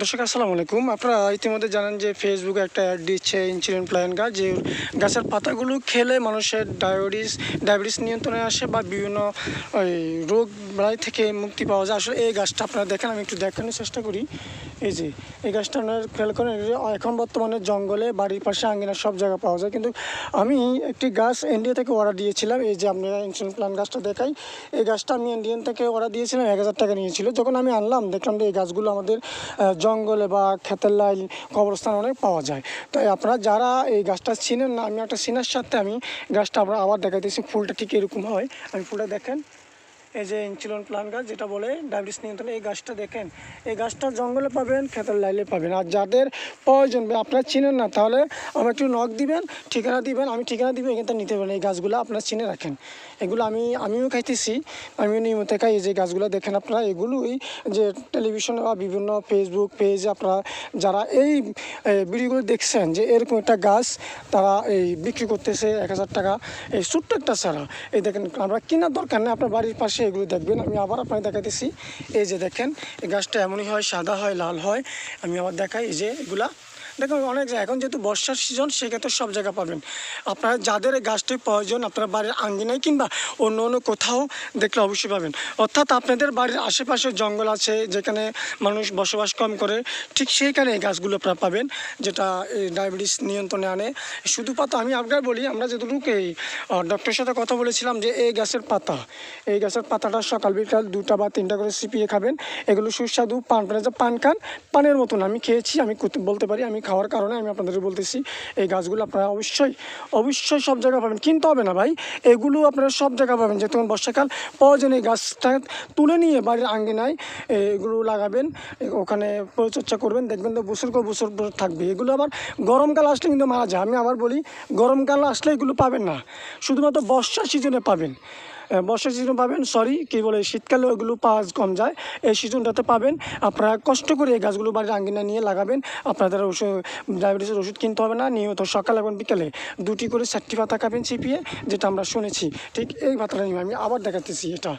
দর্শক, আসসালামু আলাইকুম। আপনারা ইতিমধ্যে জানেন যে ফেসবুকে একটা অ্যাড দিচ্ছে ইনসুলিন প্ল্যান গাছ যে গাছের পাতাগুলো খেলে মানুষের ডায়াবেটিস ডায়াবেটিস নিয়ন্ত্রণে আসে বা বিভিন্ন ওই রোগ বালাই থেকে মুক্তি পাওয়া যায়। আসলে এই গাছটা আপনারা দেখেন, আমি একটু দেখানোর চেষ্টা করি। এই যে, এই গাছটা আপনার খেয়াল করেন এখন বর্তমানে জঙ্গলে, বাড়ির পাশে আঙ্গিনা সব জায়গায় পাওয়া যায়। কিন্তু আমি একটি গাছ ইন্ডিয়া থেকে অর্ডার দিয়েছিলাম। এই যে আপনারা ইনসুলিন প্ল্যান গাছটা দেখাই, এই গাছটা আমি ইন্ডিয়ান থেকে অর্ডার দিয়েছিলাম, এক হাজার টাকা নিয়েছিল। যখন আমি আনলাম, দেখলাম যে এই গাছগুলো আমাদের জঙ্গলে বা খেতের লাইন কবরস্থান অনেক পাওয়া যায়। তাই আপনারা যারা এই গাছটা চিনেন না, আমি একটা চিনার সাথে আমি গাছটা আমরা আবার দেখাইতেছি, ফুলটা ঠিক এরকম হয়। আমি ফুলটা দেখেন। এই যে ইনসুলিন প্লান গাছ, যেটা বলে ডায়াবেটিস নিয়ন্ত্রণ, এই গাছটা দেখেন, এই গাছটা জঙ্গলে পাবেন খেতের লাইলে পাবেন। আর যাদের প্রয়োজন আপনারা চিনেন না, তাহলে আমার একটু নখ দিবেন, ঠিকানা দিবেন, আমি ঠিকানা দিব এখান নিতে পারেন। এই গাছগুলো আপনারা চিনে রাখেন। এগুলো আমি, আমিও খাইতেছি, আমিও নিয়মিত খাই। এই যে গাছগুলো দেখেন আপনারা, এগুলোই যে টেলিভিশনে বা বিভিন্ন ফেসবুক পেজে আপনারা যারা এই ভিডিওগুলো দেখছেন, যে এরকম একটা গাছ তারা এই বিক্রি করতেছে এক হাজার টাকা, এই ছোট্ট একটা ছাড়া এই দেখেন, আমরা কেনার দরকার নেই, আপনার বাড়ির পাশে এগুলো দেখবেন। আমি আবার আপনাকে দেখাতেছি এই যে দেখেন, এই গাছটা এমনই হয়, সাদা হয়, লাল হয়। আমি আবার দেখাই, এই যে এগুলা দেখুন, অনেক এখন যেহেতু বর্ষার সিজন সেক্ষেত্রে সব জায়গায় পাবেন। আপনারা যাদের এই গাছটির প্রয়োজন, আপনার বাড়ির আঙ্গিনায় কিংবা অন্য অন্য কোথাও দেখলে অবশ্যই পাবেন। অর্থাৎ আপনাদের বাড়ির আশেপাশে জঙ্গল আছে, যেখানে মানুষ বসবাস কম করে, ঠিক সেইখানে এই গাছগুলো আপনারা পাবেন, যেটা এই ডায়াবেটিস নিয়ন্ত্রণে আনে। শুধু পাতা, আমি আপনার বলি, আমরা যেটুকু এই ডক্টরের সাথে কথা বলেছিলাম যে এই গাছের পাতা, এই গাছের পাতাটা সকাল বিকাল দুটা বা তিনটা করে সিপিয়ে খাবেন। এগুলো সুস্বাদু, পান যে পান খান, পানের মতন। আমি খেয়েছি, আমি বলতে পারি, আমি খাওয়ার কারণে আমি আপনাদের বলতেছি, এই গাছগুলো আপনারা অবশ্যই অবশ্যই সব জায়গায় পাবেন। কিনতে হবে না ভাই। এগুলো আপনারা সব জায়গায় পাবেন। যেহেতু এখন বর্ষাকাল, প্রয়োজনে এই গাছটা তুলে নিয়ে বাড়ির আঙ্গিনায় এগুলো লাগাবেন, ওখানে পরিচর্যা করবেন। দেখবেন তো বছর পর বছর থাকবে। এগুলো আবার গরমকাল আসলে কিন্তু মারা যায়। আমি আবার বলি, গরমকাল আসলে এগুলো পাবেন না। শুধুমাত্র বর্ষার সিজনে পাবেন। বর্ষার সিজন পাবেন সরি কী বলে শীতকালে ওইগুলো পাওয়া কম যায়। এই সিজনটাতে পাবেন, আপনারা কষ্ট করে এই গাছগুলো বাড়ির আঙ্গিনা নিয়ে লাগাবেন, আপনাদের ওষুধ ডায়াবেটিসের ওষুধ কিনতে হবে না, নিয়মিত সকাল এবং বিকেলে দুটি করে চারটি পাতা খাবেন চিপিয়ে, যেটা আমরা শুনেছি। ঠিক এই পাতাটা নিয়ে আমি আবার দেখাতেছি এটা।